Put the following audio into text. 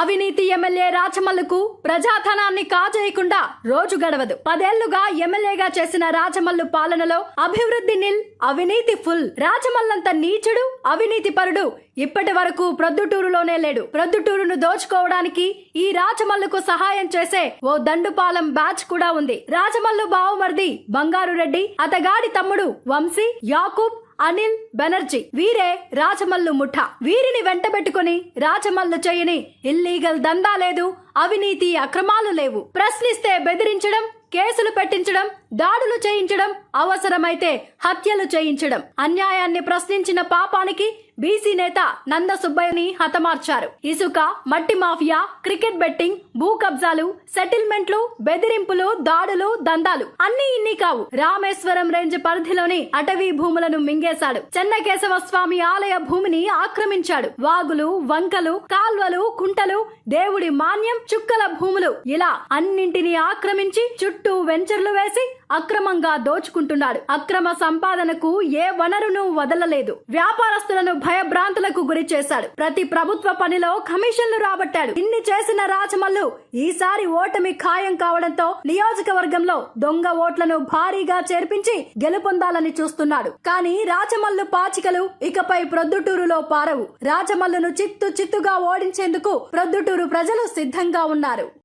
అవినీతి ఎమ్మెల్యే రాచమల్లుకు ప్రజాధనాన్ని కాజేయకుండా రోజు గడవదు. పదేళ్ళుగా ఎమ్మెల్యేగా చేసిన రాచమల్లు పాలనలో అభివృద్ధి నిల్ అవినీతి ఫుల్. రాచమల్లంత నీచుడు అవినీతి పరుడు ఇప్పటి వరకు ప్రొద్దుటూరులోనే లేడు. ప్రొద్దుటూరును దోచుకోవడానికి ఈ రాచమల్లుకు సహాయం చేసే ఓ దండుపాలెం బ్యాచ్ కూడా ఉంది. రాచమల్లు బావమర్ది బంగారు రెడ్డి అతగాడి తమ్ముడు వంశీ యాకూబ్ అనిల్ బెనర్జీ. వీరే రాచమల్లు ముఠ. వీరిని వెంటబెట్టుకుని రాచమల్లు చేయని ఇల్లీగల్ దందా లేదు అవినీతి అక్రమాలు లేవు. ప్రశ్నిస్తే బెదిరించడం కేసులు పెట్టించడం దాడులు చేయించడం అవసరమైతే హత్యలు చేయించడం. అన్యాయాన్ని ప్రశ్నించిన పాపానికి బీసీ నేత నంద సుబ్బయ్యని హతమార్చారు. ఇసుక మట్టి మాఫియా క్రికెట్ బెట్టింగ్ భూ కబ్జాలు సెటిల్మెంట్లు బెదిరింపులు దాడులు దందాలు అన్ని ఇన్ని కావు. రామేశ్వరం రేంజ్ పరిధిలోని అటవీ భూములను మింగేశాడు. చెన్నకేశవ స్వామి ఆలయ భూమిని ఆక్రమించాడు. వాగులు వంకలు కాల్వలు కుంటలు దేవుడి మాన్యం చుక్కల భూములు ఇలా అన్నింటినీ ఆక్రమించి చుట్టూ వెంచర్లు వేసి అక్రమంగా దోచుకుంటున్నాడు. అక్రమ సంపాదనకు ఏ వనరును వదలలేదు. వ్యాపారస్తులను భయభ్రాంతులకు గురి చేశాడు. ప్రతి ప్రభుత్వ పనిలో కమిషన్లు రాబట్టాడు. ఇన్ని చేసిన రాజమల్లు ఈసారి ఓటమి ఖాయం కావడంతో నియోజకవర్గంలో దొంగ ఓట్లను భారీగా చేర్పించి గెలుపొందాలని చూస్తున్నాడు. కానీ రాచమల్లు పాచికలు ఇకపై ప్రొద్దుటూరులో పారవు. రాజమల్లును చిత్తు చిత్తుగా ఓడించేందుకు ప్రొద్దుటూరు ప్రజలు సిద్ధంగా ఉన్నారు.